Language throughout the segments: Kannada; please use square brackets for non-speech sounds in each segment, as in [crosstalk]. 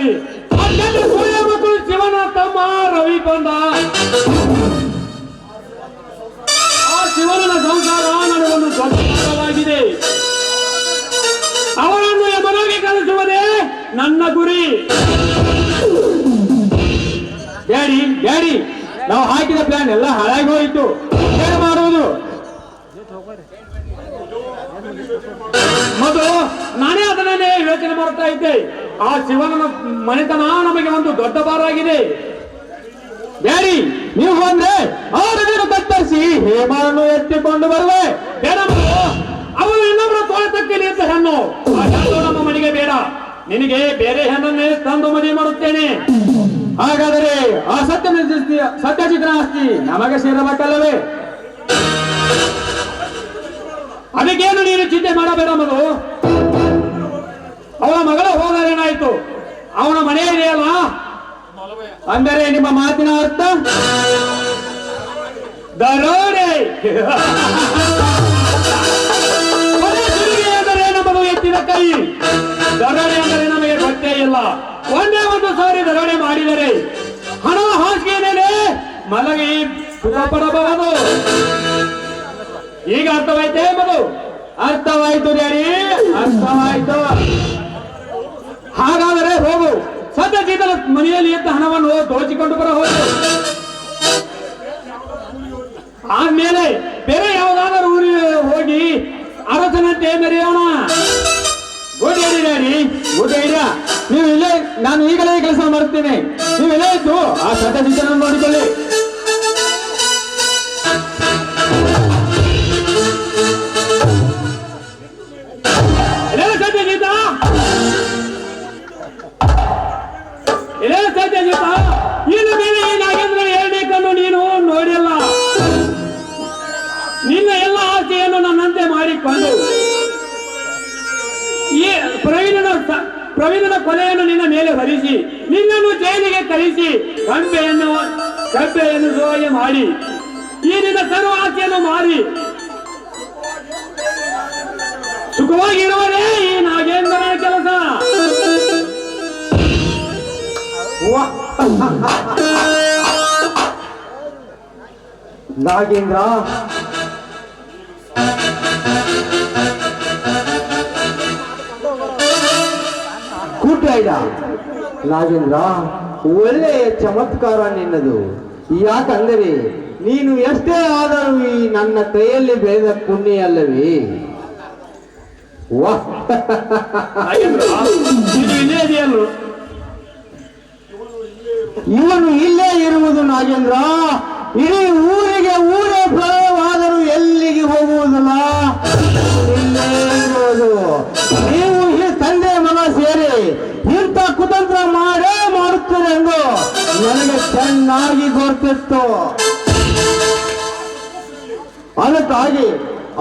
ಆಗಲಿ ಅತ್ಯಂತ ಸೂರ್ಯ ತಮ್ಮ ರವಿ ಬಂದ. ಆ ಶಿವನ ಸಂಸಾರ ನನಗೊಂದು ದೊಡ್ಡ ಭಾರವಾಗಿದೆ ಅವರನ್ನು ಯಮನಾಗಿ ಕಲಿಸುವುದೇ ನನ್ನ ಗುರಿ. ಡ್ಯಾಡಿ ಡ್ಯಾಡಿ, ನಾವು ಹಾಕಿದ ಪ್ಲಾನ್ ಎಲ್ಲ ಹಾಳಾಗಿ ಹೋಯಿತು. ಏನು ಮಾಡುವುದು? ಮತ್ತು ನಾನೇ ಅದನ್ನೇ ಯೋಚನೆ ಮಾಡ್ತಾ ಇದ್ದೆ. ಆ ಶಿವನ ಮನೆತನ ನಮಗೆ ಒಂದು ದೊಡ್ಡ ಬಾರಾಗಿದೆ ಡ್ಯಾಡಿ ನೀವು ಬಂದ್ರೆ ಆರು ಕತ್ತರಿಸಿ ಹೇಮನನ್ನು ಎತ್ತಿಕೊಂಡು ಬರುವೆ. ಬೇಡ ಅವಳು ಇನ್ನೊಬ್ಬರ ತೋಳತಕ್ಕಲಿ ಅಂತ ಹೆಣ್ಣು. ಆ ನಮ್ಮ ಮನೆಗೆ ಬೇಡ. ನಿನಗೆ ಬೇರೆ ಹೆಣ್ಣನ್ನೇ ತಂದು ಮದುವೆ ಮಾಡುತ್ತೇನೆ. ಹಾಗಾದರೆ ಆ ಸತ್ಯ ಸತ್ಯಚಿತ್ರ ಆಸ್ತಿ ನಮಗೆ ಸೇರಬೇಕಲ್ಲವೇ? ಅದಕ್ಕೇನು ನೀನು ಚಿಂತೆ ಮಾಡಬೇಡ ಮಗು. ಅವಳ ಮಗಳ ಹೋದರೇನಾಯ್ತು ಅವನ ಮನೆ ಇದೆಯಲ್ವಾ ಅಂದರೆ ನಿಮ್ಮ ಮಾತಿನ ಅರ್ಥ? ದರೋಡೆ. ಅಂದರೆ ನಮಗೂ ಎತ್ತಿದ ಕೈ. ದರೋಡೆ ಅಂದರೆ ನಮಗೆ ಗೊತ್ತೇ ಇಲ್ಲ. ಒಂದೇ ಒಂದು ಸಾರಿ ದರೋಡೆ ಮಾಡಿದರೆ ಹಣ ಹಾಸಿಗೆ ಮೇಲೆ ಮಲಗಿ ಸುಖ ಪಡಬಹುದು ಈಗ ಅರ್ಥವಾಯ್ತೇ ಮಗು ಅರ್ಥವಾಯ್ತು, ಡ್ಯಾಡಿ. ಅರ್ಥವಾಯ್ತು. ಹಾಗಾದರೆ ಹೋಗು. ಸದ್ಯದೀತನ ಮನೆಯಲ್ಲಿ ಎದ್ದ ಹಣವನ್ನು ದೋಚಿಕೊಂಡು ಬರ ಹೋಗು. ಆದ್ಮೇಲೆ ಬೇರೆ ಯಾವುದಾದರೂ ಊರಿಗೆ ಹೋಗಿ ಅರಸನಂತೆ ಮೆರೆಯೋಣ. ಐಡಿಯಾ ಡ್ಯಾಡಿ ಗುಡ್ ನೀವು ಇಲ್ಲೇ, ನಾನು ಈಗಲೇ ಕೆಲಸ ಮಾಡ್ತೀನಿ ನೀವು ಇಲ್ಲೇ ಇದ್ದು ಆ ಸತ್ಯದೀತನ ನೋಡಿಕೊಳ್ಳಿ. ಕಂಬೆಯನ್ನು ಕಬ್ಬೆಯನ್ನು ಸೋಗೆ ಮಾಡಿ ಈ ನಿನ್ನ ಸರ್ವ ಮಾಡಿ ಮಾರಿ. ಸುಖವಾಗಿರುವುದೇ ಈ ನಾಗೇಂದ್ರನ ಕೆಲಸ. ನಾಗೇಂದ್ರ. ಕೂಟ ನಾಗೇಂದ್ರ. ಒಳ್ಳೆಯ ಚಮತ್ಕಾರ ನಿನ್ನದು. ಯಾಕಂದರೆ ನೀನು ಎಷ್ಟೇ ಆದರೂ ಈ ನನ್ನ ಕೈಯಲ್ಲಿ ಬೆಳೆದ ಪುಣ್ಯ ಅಲ್ಲವೇ ಇವನು ಇಲ್ಲೇ ಇರುವುದು ನಾಗೇಂದ್ರ. ಇಡೀ ಊರಿಗೆ ಊರೇ ಭಯವಾದರೂ ಎಲ್ಲಿಗೆ ಹೋಗುವುದಲ್ಲ? ಇಲ್ಲೇ ಇರುವುದು. ನೀವು ಈ ತಂದೆ ಮನ ಸೇರಿ ಇಂಥ ಕುತಂತ್ರ ಮಾಡೇ ಮಾಡುತ್ತೀರಿ ನನಗೆ ಚೆನ್ನಾಗಿ ಗೊತ್ತಿತ್ತು ಅದಕ್ಕಾಗಿ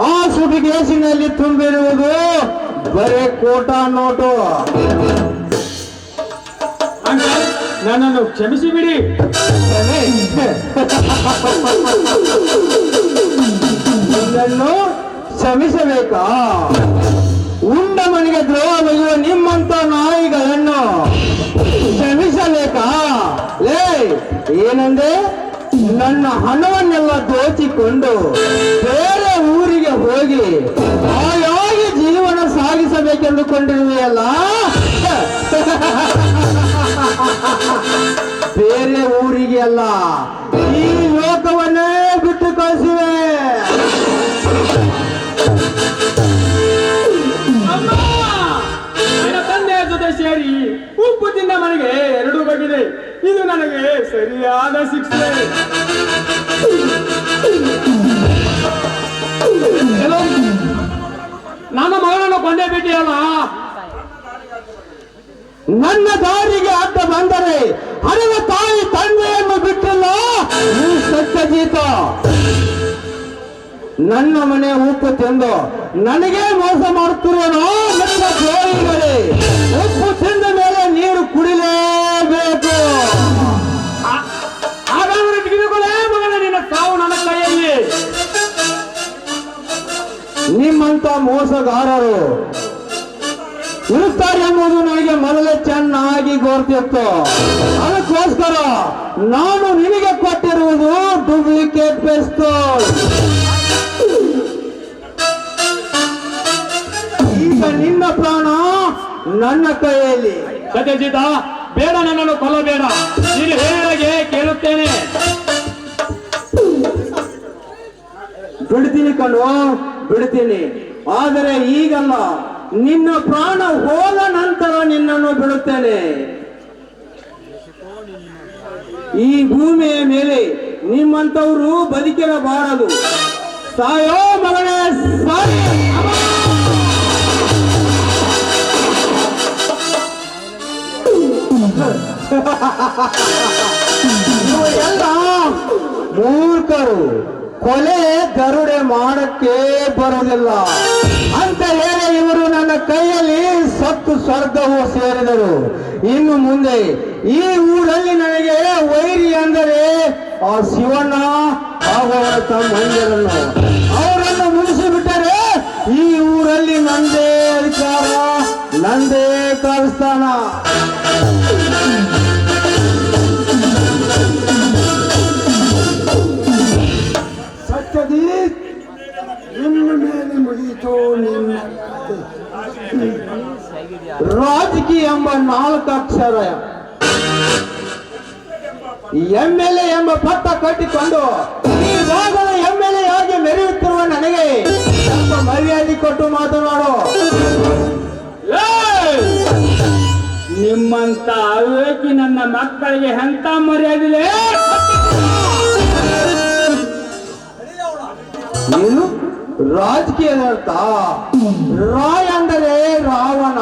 ಆ ಸುಟಿಗೇಸಿನಲ್ಲಿ ತುಂಬಿರುವುದು ಬರೇ ಕೋಟಾ ನೋಟು. ನನ್ನನ್ನು ಕ್ಷಮಿಸಿ ಬಿಡಿ ನನ್ನನ್ನು ಕ್ಷಮಿಸಬೇಕಾ? ಉಂಡ ಮನೆಗೆ ದ್ರೋಹ ಬಗೆಯುವ ನಿಮ್ಮಂತ ನಾಯಿಗಳನ್ನು ಏನಂದೆ ನನ್ನ ಹಣವನ್ನೆಲ್ಲ ದೋಚಿಕೊಂಡು ಬೇರೆ ಊರಿಗೆ ಹೋಗಿ ಹಾಯಾಗಿ ಜೀವನ ಸಾಗಿಸಬೇಕೆಂದುಕೊಂಡಿರುವೆಯಲ್ಲ? [laughs] ಬೇರೆ ಊರಿಗೆ ಅಲ್ಲ, ಈ ಲೋಕವನ್ನೇ ಬಿಟ್ಟು ಕಳಿಸಿವೆ. ತಂದೆಯ ಜೊತೆ ಸೇರಿ ಉಪ್ಪು ತಿಂದ ಮನೆಗೆ ಎರಡು ಬಗಿದೆ ನನಗೆ ಸರಿಯಾದ ಶಿಕ್ಷೆ ನಾನು ನನ್ನ ಮಗಳನ್ನು ಕೊಂಡೇ ಬಿಟ್ಟಿಯಲ್ಲ? ನನ್ನ ದಾರಿಗೆ ಅಡ್ಡ ಬಂದರೆ ಅರಿವ ತಾಯಿ ತಂದೆಯನ್ನು ಬಿಟ್ಟಿಲ್ಲ? ಈ ಸತ್ಯಜೀತ ನನ್ನ ಮನೆ ಉಪ್ಪು ತಿಂದು ನನಗೆ ಮೋಸ ಮಾಡುತ್ತಿರುವನೋ ನನ್ನ ದ್ರೋಹಿಗಳೇ ಮೋಸಗಾರರು. ಇರುತ್ತಾರೆ ಎಂಬುದು ನನಗೆ ಮೊದಲೇ ಚೆನ್ನಾಗಿ ಗೊತ್ತಿತ್ತು. ಅದಕ್ಕೋಸ್ಕರ ನಾನು ನಿನಗೆ ಕೊಟ್ಟಿರುವುದು ಡೂಪ್ಲಿಕೇಟ್ ಪಿಸ್ತೋಲ್ ಈಗ ನಿನ್ನ ಪ್ರಾಣ ನನ್ನ ಕೈಯಲ್ಲಿ. ಸತ್ಯಜಿತ ಬೇಡ ನನ್ನನ್ನು ಕೊಲ್ಲಬೇಡ. ನೀನು ಹೇಳಿದಾಗೆ ಕೇಳುತ್ತೇನೆ. ಬಿಡ್ತೀನಿ ಕಣ್ಣು ಬಿಡ್ತೀನಿ. ಆದರೆ ಈಗಲ್ಲ, ನಿನ್ನ ಪ್ರಾಣ ಹೋದ ನಂತರ ನಿನ್ನನ್ನು ಬಿಡುತ್ತೇನೆ. ಈ ಭೂಮಿಯ ಮೇಲೆ ನಿಮ್ಮಂತವರು ಬದುಕಿರಬಾರದು. ಸಾಯೋ ಮಗನೇ, ಸಾಯ. ಎಲ್ಲ ಮೂರ್ಖರು, ಕೊಲೆ ಗರುಡೆ ಮಾಡಕ್ಕೆ ಇವರು ನನ್ನ ಕೈಯಲ್ಲಿ ಸತ್ತು ಸ್ವರ್ಗವು ಸೇರಿದರು. ಇನ್ನು ಮುಂದೆ ಈ ಊರಲ್ಲಿ ನನಗೆ ವೈರಿ ಅಂದರೆ, ಆ ಶಿವಣ್ಣ ಅವರ ತಮ್ಮಂದಿರನ್ನು ಅವರನ್ನು ಮುಗಿಸಿಬಿಟ್ಟರೆ ಈ ಊರಲ್ಲಿ ನಂದೇ ಅಧಿಕಾರ, ನಂದೇ ಕಾಲಸ್ಥಾನ. ಸತ್ಯದೀಪ್ ಇನ್ನು ಮೇಲೆ ಮುಗಿಯಿತು ಕತೆ. ರಾಜಕೀಯ ಎಂಬ ನಾಲ್ಕು ಅಕ್ಷರ. ಎಂ ಎಲ್ ಎ ಎಂಬ ಪಟ್ಟ ಕಟ್ಟಿಕೊಂಡು ಈ ಭಾಗದ ಎಂ ಎಲ್ ಎ ಆಗಿ ಮೆರೆಯುತ್ತಿರುವ ನನಗೆ? ಸ್ವಲ್ಪ ಮರ್ಯಾದೆ ಕೊಟ್ಟು ಮಾತನಾಡು! ನಿಮ್ಮಂತ ಅವಿವೇಕಿ ನನ್ನ ಮಕ್ಕಳಿಗೆ ಎಂತ ಮರ್ಯಾದೆ ಏನು ರಾಜಕೀಯದ ಅರ್ಥ ಅಂದರೆ ರಾವಣ.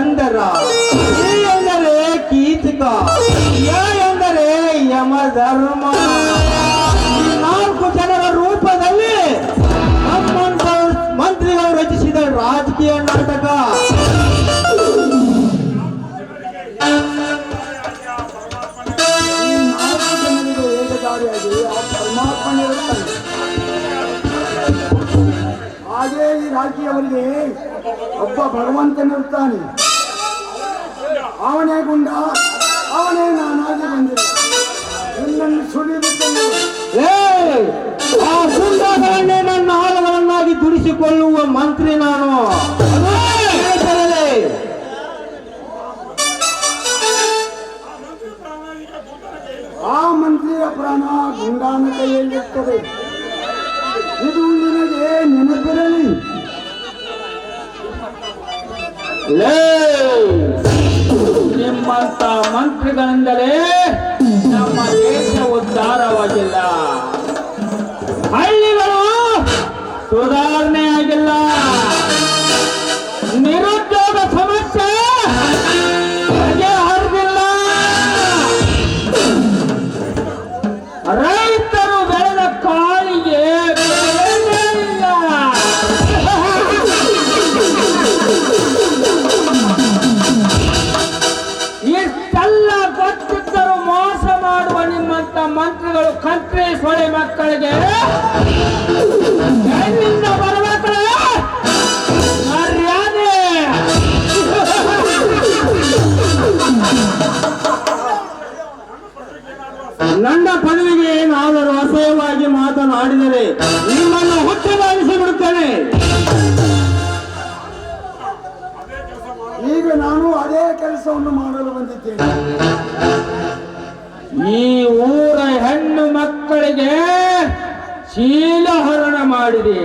ಜಲಂಧರ ಈ ಎಂದರೆ ಕೀಚಕ ಎಂದರೆ ಯಮಧರ್ಮ. ಈ ನಾಲ್ಕು ಜನರ ರೂಪದಲ್ಲಿ ಮಂತ್ರಿಗಳು ರಚಿಸಿದ ರಾಜಕೀಯ ನಾಟಕ. ಹಾಗೆ ಈ ರಾಜ್ಯವರಿಗೆ ಒಬ್ಬ ಭಗವಂತನಿರುತ್ತಾನೆ. ಅವನೇ ಗುಂಡ ಅವನೇ ನಾನಾಗಿ ಬಂದಿದೆ. ನಿನ್ನನ್ನು ಸುಳಿಯುತ್ತೇನೆ ಏ, ಆ ಗುಂಡಗಳನ್ನೇ ನನ್ನ ಆಳುಗಳನ್ನಾಗಿ ದುಡಿಸಿಕೊಳ್ಳುವ ಮಂತ್ರಿ ನಾನು. ಆ ಮಂತ್ರಿಯ ಪ್ರಾಣ ಗುಂಡಾನ ಕೈಯಲ್ಲಿರ್ತದೆ ಇದು ನಿನಗೆ ನೆನಪಿರಲಿ. ಲೇ, ನಿಮ್ಮಂತ ಮಂತ್ರಿಗಳಿಂದಲೇ ನಮ್ಮ ದೇಶ ಉದ್ಧಾರವಾಗಿಲ್ಲ. ನಿಮ್ಮಂತ ಮಂತ್ರಿಗಳು ಕಂತ್ರಿ ಸೊಳೆ ಮಕ್ಕಳಿಗೆ. ಎಲ್ಲಿಂದ ಬರ್ಬೇಕಲ್ಲ ಮರ್ಯಾದೆ. ನನ್ನ ಪದವಿಗೆ ಏನಾದರೂ ಅಸಹ್ಯವಾಗಿ ಮಾತನಾಡಿದರೆ ನಿಮ್ಮನ್ನು ಹುಟ್ಟದಾಗಿಸಿ ಬಿಡುತ್ತೇನೆ ಈಗ ನಾನು ಅದೇ ಕೆಲಸವನ್ನು ಮಾಡಲು ಬಂದಿದ್ದೇನೆ. ನೀವು ಮಕ್ಕಳಿಗೆ ಶೀಲಹರಣ ಮಾಡಿದೆ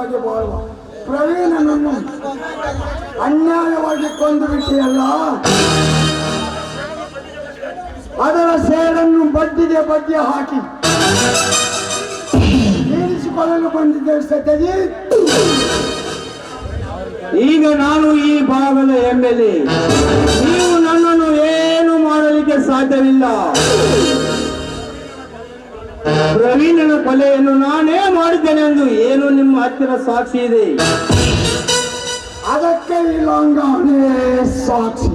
ಒಂದಾಗಿ ಬಾಳುವ. ಪ್ರವೀಣನನ್ನು ಅನ್ಯಾಯವಾಗಿ ಕೊಂದು ಬಿಟ್ಟಿಯಲ್ಲ? ಅದರ ಸೇರನ್ನು ಬಡ್ಡಿಗೆ ಬಡ್ಡಿ ಹಾಕಿ ತೀರಿಸಿಕೊಳ್ಳಲು ಬಂದಿದ್ದೇವೆ ಸತ್ಯಜಿ. ಈಗ ನಾನು ಈ ಭಾಗದ ನೀವು ನನ್ನನ್ನು ಏನೂ ಮಾಡಲಿಕ್ಕೆ ಸಾಧ್ಯವಿಲ್ಲ? ಪ್ರವೀಣನ ಕೊಲೆಯನ್ನು ನಾನೇ ಮಾಡಿದ್ದೇನೆ ಎಂದು ಏನು ನಿಮ್ಮ ಹತ್ತಿರ ಸಾಕ್ಷಿ ಇದೆ? ಅದಕ್ಕೆ ಲಂಗಾಣೆ ಸಾಕ್ಷಿ.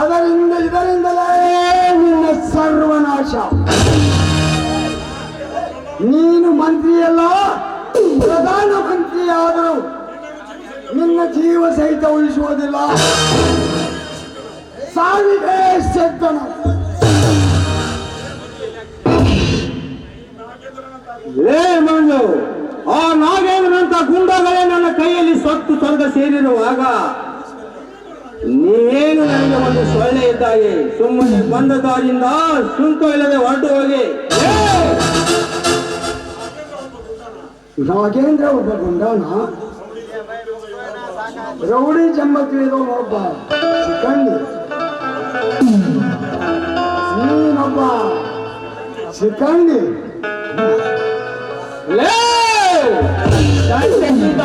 ಅದರಿಂದ ಇದರಿಂದಲೇ ನಿನ್ನ ಸರ್ವನಾಶ. ನೀನು ಮಂತ್ರಿಯಲ್ಲ, ಪ್ರಧಾನ ಮಂತ್ರಿ ಆದರೂ ನಿನ್ನ ಜೀವ ಸಹಿತ ಉಳಿಸುವುದಿಲ್ಲ. ಸಾವಿಗೆ ಸಿದ್ಧನು ಲೇ ಮಂಜು, ಆ ನಾಗೇಂದ್ರಂತ ಗುಂಡಗಳೇ ನನ್ನ ಕೈಯಲ್ಲಿ ಸೊತ್ತು ಸ್ವರ್ಗ ಸೇರಿರುವಾಗ ನೀನು ನನಗೆ ಒಂದು ಸೊಳ್ಳೆ ಇದ್ದಾಗೆ? ಸುಮ್ಮನೆ ಬಂದ ದಾರಿಯಿಂದ ಸುಂಕ ಇಲ್ಲದೆ ಹೊರಟು ಹೋಗಿ. ಏ! ನಾಗೇಂದ್ರ ಒಬ್ಬ ಗುಂಡನ ರೌಡಿ ಜಂಬ ತಿಳಿದವ ಒಬ್ಬ ಸಿಕ್ಕಂಡಿ ನೀನೊಬ್ಬ ಸಿಕ್ಕಂಡಿ ಸತ್ಯಜಿತ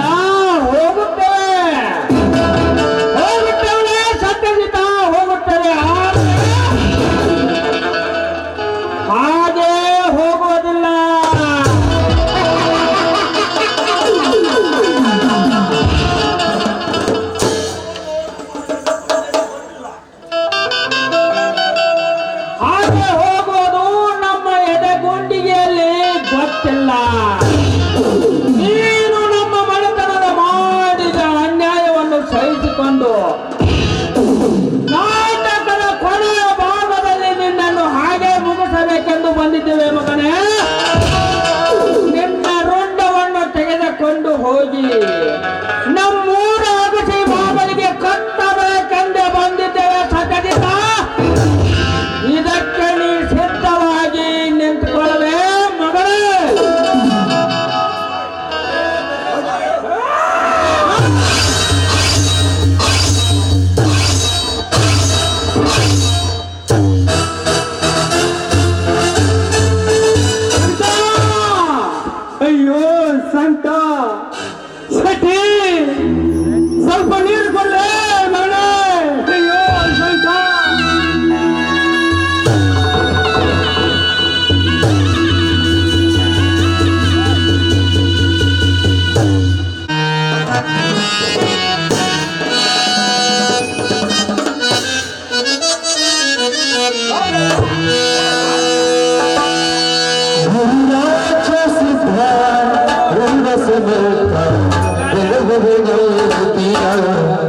ভগবতী